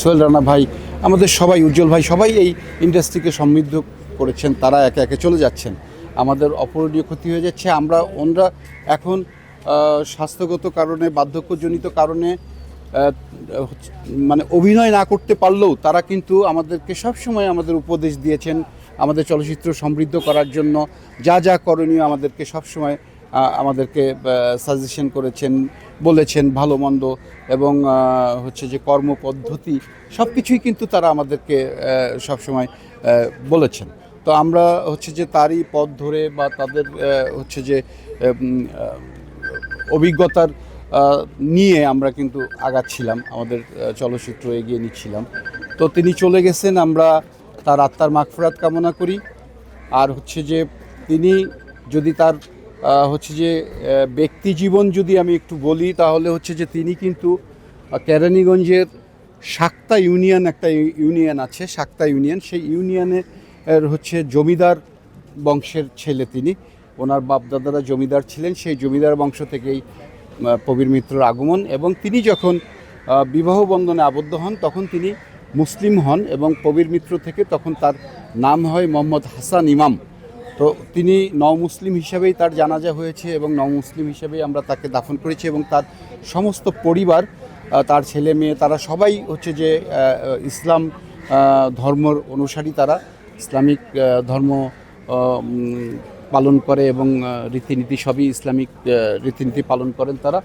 সোহেল রানা ভাই, আমাদের সবাই, উজ্জ্বল ভাই, সবাই এই ইন্ডাস্ট্রিকে সমৃদ্ধ করেছেন, তারা একে একে চলে যাচ্ছেন। আমাদের অপরণীয় ক্ষতি হয়ে যাচ্ছে। আমরা, ওনরা এখন স্বাস্থ্যগত কারণে, বার্ধক্যজনিত কারণে মানে অভিনয় না করতে পারলেও তারা কিন্তু আমাদেরকে সবসময় আমাদের উপদেশ দিয়েছেন, আমাদের চলচ্চিত্র সমৃদ্ধ করার জন্য। যা যা করণীয় আমাদেরকে সবসময় আমাদেরকে সাজেশন করেছেন, বলেছেন ভালো মন্দ এবং হচ্ছে যে কর্মপদ্ধতি সব কিছুই কিন্তু তারা আমাদেরকে সবসময় বলেছেন। তো আমরা হচ্ছে যে তারই পথ ধরে বা তাদের হচ্ছে যে অভিজ্ঞতার নিয়ে আমরা কিন্তু আগাচ্ছিলাম, আমাদের চলচ্চিত্র এগিয়ে নিচ্ছিলাম। তো তিনি চলে গেছেন, আমরা তার আত্মার মাগফিরাত কামনা করি। আর হচ্ছে যে তিনি যদি তার হচ্ছে যে ব্যক্তি জীবন যদি আমি একটু বলি, তাহলে হচ্ছে যে তিনি কিন্তু কেরানীগঞ্জের সাক্তা ইউনিয়ন একটা ইউনিয়ন আছে, সাক্তা ইউনিয়ন। সেই ইউনিয়নের, এর হচ্ছে জমিদার বংশের ছেলে তিনি। ওনার বাপদাদারা জমিদার ছিলেন, সেই জমিদার বংশ থেকেই প্রবীর মিত্রর আগমন। এবং তিনি যখন বিবাহ বন্ধনে আবদ্ধ হন, তখন তিনি মুসলিম হন এবং প্রবীর মিত্র থেকে তখন তার নাম হয় মোহাম্মদ হাসান ইমাম। তো তিনি মুসলিম হিসাবেই তার জানাজা হয়েছে এবং মুসলিম হিসাবেই আমরা তাকে দাফন করেছি এবং তার সমস্ত পরিবার তার ছেলে মেয়ে, তারা সবাই হচ্ছে যে ইসলাম ধর্মর অনুসারী তারা। ইসলামিক ধর্ম পালন করে এবং রীতিনীতি সবই ইসলামিক রীতিনীতি পালন করেন তারা।